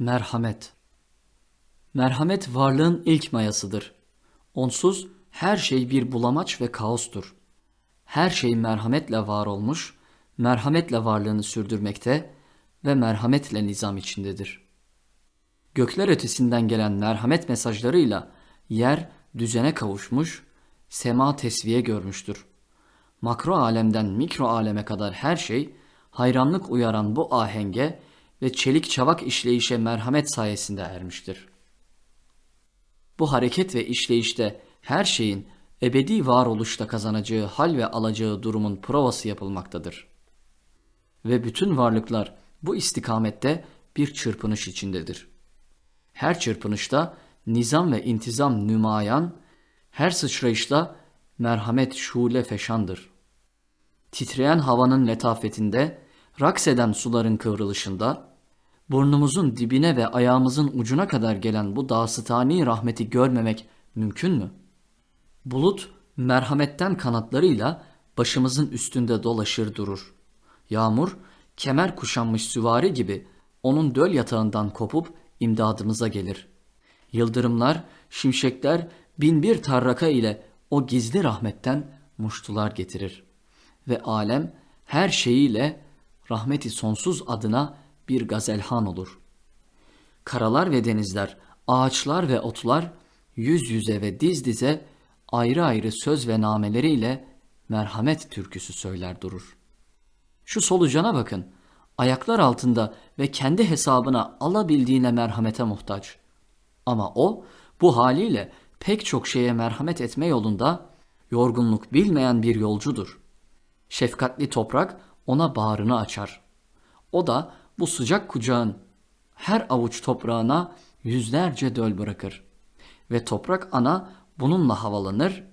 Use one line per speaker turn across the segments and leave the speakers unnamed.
Merhamet Merhamet varlığın ilk mayasıdır. Onsuz her şey bir bulamaç ve kaostur. Her şey merhametle var olmuş, merhametle varlığını sürdürmekte ve merhametle nizam içindedir. Gökler ötesinden gelen merhamet mesajlarıyla yer düzene kavuşmuş, sema tesviye görmüştür. Makro alemden mikro aleme kadar her şey hayranlık uyaran bu ahenge ve çelik çavak işleyişe merhamet sayesinde ermiştir. Bu hareket ve işleyişte her şeyin ebedi varoluşta kazanacağı hal ve alacağı durumun provası yapılmaktadır. Ve bütün varlıklar bu istikamette bir çırpınış içindedir. Her çırpınışta nizam ve intizam nümayan, her sıçrayışta merhamet şule feşandır. Titreyen havanın letafetinde, raks eden suların kıvrılışında, burnumuzun dibine ve ayağımızın ucuna kadar gelen bu dağsıtani rahmeti görmemek mümkün mü? Bulut merhametten kanatlarıyla başımızın üstünde dolaşır durur. Yağmur kemer kuşanmış süvari gibi onun döl yatağından kopup imdadımıza gelir. Yıldırımlar, şimşekler bin bir tarraka ile o gizli rahmetten muştular getirir. Ve alem her şeyiyle rahmeti sonsuz adına bir gazelhan olur. Karalar ve denizler, ağaçlar ve otlar yüz yüze ve diz dize ayrı ayrı söz ve nameleriyle merhamet türküsü söyler durur. Şu solucana bakın. Ayaklar altında ve kendi hesabına alabildiğine merhamete muhtaç. Ama o bu haliyle pek çok şeye merhamet etme yolunda yorgunluk bilmeyen bir yolcudur. Şefkatli toprak ona bağrını açar. O da bu sıcak kucağın her avuç toprağına yüzlerce döl bırakır. Ve toprak ana bununla havalanır,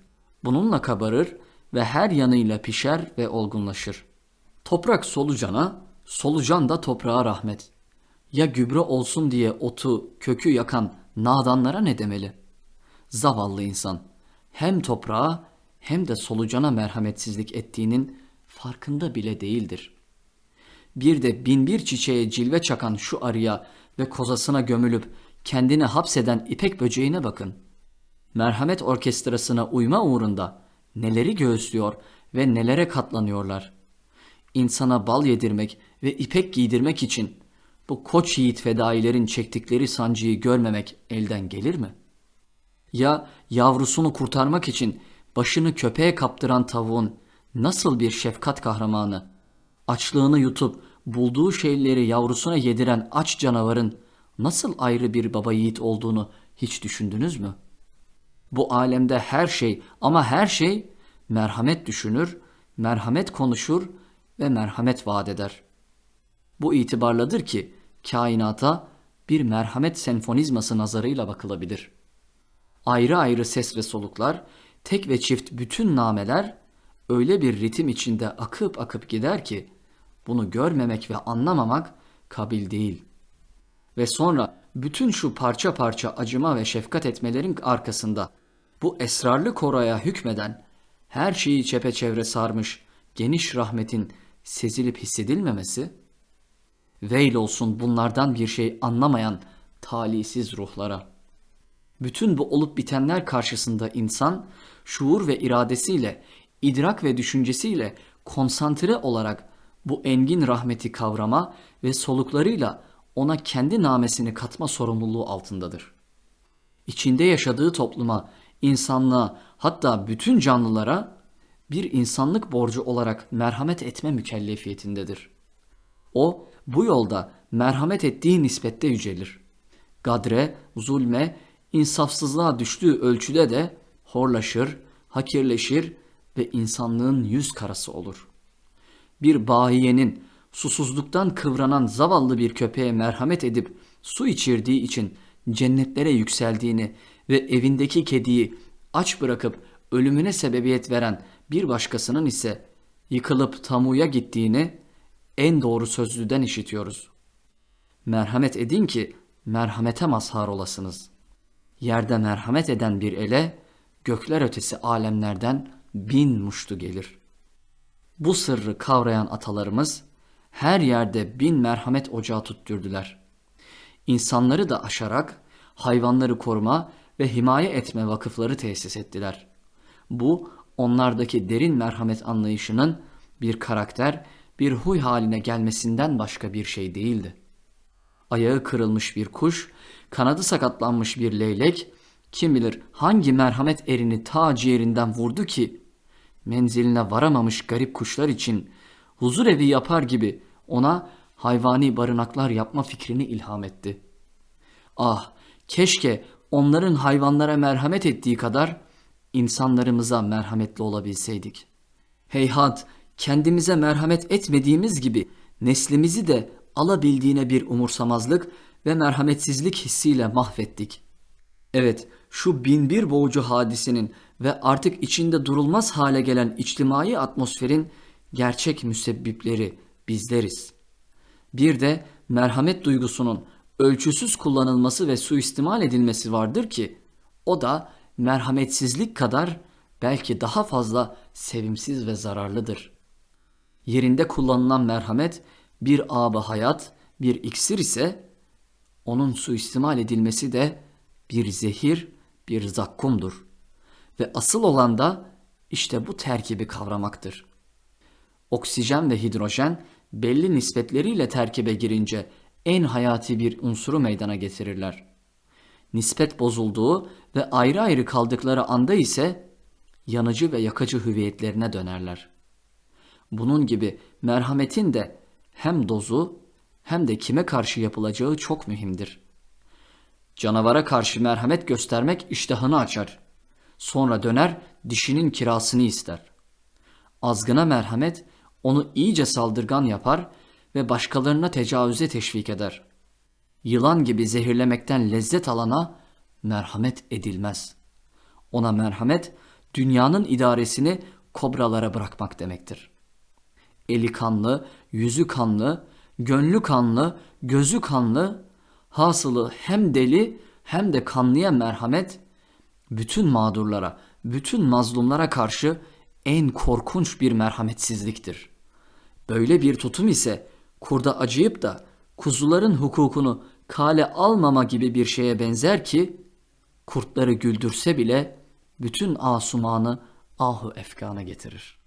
bununla kabarır ve her yanıyla pişer ve olgunlaşır. Toprak solucana, solucan da toprağa rahmet. Ya gübre olsun diye otu, kökü yakan nadanlara ne demeli? Zavallı insan hem toprağa hem de solucana merhametsizlik ettiğinin farkında bile değildir. Bir de bin bir çiçeğe cilve çakan şu arıya ve kozasına gömülüp kendini hapseden ipek böceğine bakın. Merhamet orkestrasına uyma uğrunda neleri göğüslüyor ve nelere katlanıyorlar. İnsana bal yedirmek ve ipek giydirmek için bu koç yiğit fedailerin çektikleri sancıyı görmemek elden gelir mi? Ya yavrusunu kurtarmak için başını köpeğe kaptıran tavuğun nasıl bir şefkat kahramanı, açlığını yutup bulduğu şeyleri yavrusuna yediren aç canavarın nasıl ayrı bir baba yiğit olduğunu hiç düşündünüz mü? Bu alemde her şey ama her şey merhamet düşünür, merhamet konuşur ve merhamet vaat eder. Bu itibarladır ki kainata bir merhamet senfonizması nazarıyla bakılabilir. Ayrı ayrı ses ve soluklar, tek ve çift bütün nameler öyle bir ritim içinde akıp akıp gider ki bunu görmemek ve anlamamak kabil değil. Ve sonra bütün şu parça parça acıma ve şefkat etmelerin arkasında bu esrarlı koraya hükmeden her şeyi çepeçevre sarmış geniş rahmetin sezilip hissedilmemesi veil olsun bunlardan bir şey anlamayan talihsiz ruhlara. Bütün bu olup bitenler karşısında insan şuur ve iradesiyle, idrak ve düşüncesiyle konsantre olarak bu engin rahmeti kavrama ve soluklarıyla ona kendi namesini katma sorumluluğu altındadır. İçinde yaşadığı topluma, insanlığa hatta bütün canlılara bir insanlık borcu olarak merhamet etme mükellefiyetindedir. O bu yolda merhamet ettiği nispette yücelir. Gadre, zulme, insafsızlığa düştüğü ölçüde de horlaşır, hakirleşir ve insanlığın yüz karası olur. Bir bahiyenin susuzluktan kıvranan zavallı bir köpeğe merhamet edip su içirdiği için cennetlere yükseldiğini ve evindeki kediyi aç bırakıp ölümüne sebebiyet veren bir başkasının ise yıkılıp tamuya gittiğini en doğru sözlüden işitiyoruz. Merhamet edin ki merhamete mazhar olasınız. Yerde merhamet eden bir ele gökler ötesi alemlerden bin muştu gelir. Bu sırrı kavrayan atalarımız her yerde bin merhamet ocağı tutturdular. insanları da aşarak hayvanları koruma ve himaye etme vakıfları tesis ettiler. Bu onlardaki derin merhamet anlayışının bir karakter, bir huy haline gelmesinden başka bir şey değildi. Ayağı kırılmış bir kuş, kanadı sakatlanmış bir leylek, kim bilir hangi merhamet erini ta ciğerinden vurdu ki, menziline varamamış garip kuşlar için huzur evi yapar gibi ona hayvani barınaklar yapma fikrini ilham etti. Ah, keşke onların hayvanlara merhamet ettiği kadar insanlarımıza merhametli olabilseydik. Heyhat, kendimize merhamet etmediğimiz gibi neslimizi de alabildiğine bir umursamazlık ve merhametsizlik hissiyle mahvettik. Evet, şu binbir boğucu hadisenin ve artık içinde durulmaz hale gelen içtimai atmosferin gerçek müsebbipleri bizleriz. Bir de merhamet duygusunun ölçüsüz kullanılması ve suistimal edilmesi vardır ki o da merhametsizlik kadar belki daha fazla sevimsiz ve zararlıdır. Yerinde kullanılan merhamet bir aba hayat, bir iksir ise onun suistimal edilmesi de bir zehir, bir zakkumdur. Ve asıl olan da işte bu terkibi kavramaktır. Oksijen ve hidrojen belli nispetleriyle terkibe girince en hayati bir unsuru meydana getirirler. Nispet bozulduğu ve ayrı ayrı kaldıkları anda ise yanıcı ve yakıcı hüviyetlerine dönerler. Bunun gibi merhametin de hem dozu hem de kime karşı yapılacağı çok mühimdir. Canavara karşı merhamet göstermek iştahını açar. Sonra döner dişinin kirasını ister. Azgına merhamet onu iyice saldırgan yapar ve başkalarına tecavüze teşvik eder. Yılan gibi zehirlemekten lezzet alana merhamet edilmez. Ona merhamet dünyanın idaresini kobralara bırakmak demektir. Eli kanlı, yüzü kanlı, gönlü kanlı, gözü kanlı, hasılı hem deli hem de kanlıya merhamet bütün mağdurlara, bütün mazlumlara karşı en korkunç bir merhametsizliktir. Böyle bir tutum ise kurda acıyıp da kuzuların hukukunu kale almama gibi bir şeye benzer ki kurtları güldürse bile bütün asumanı ahu efkana getirir.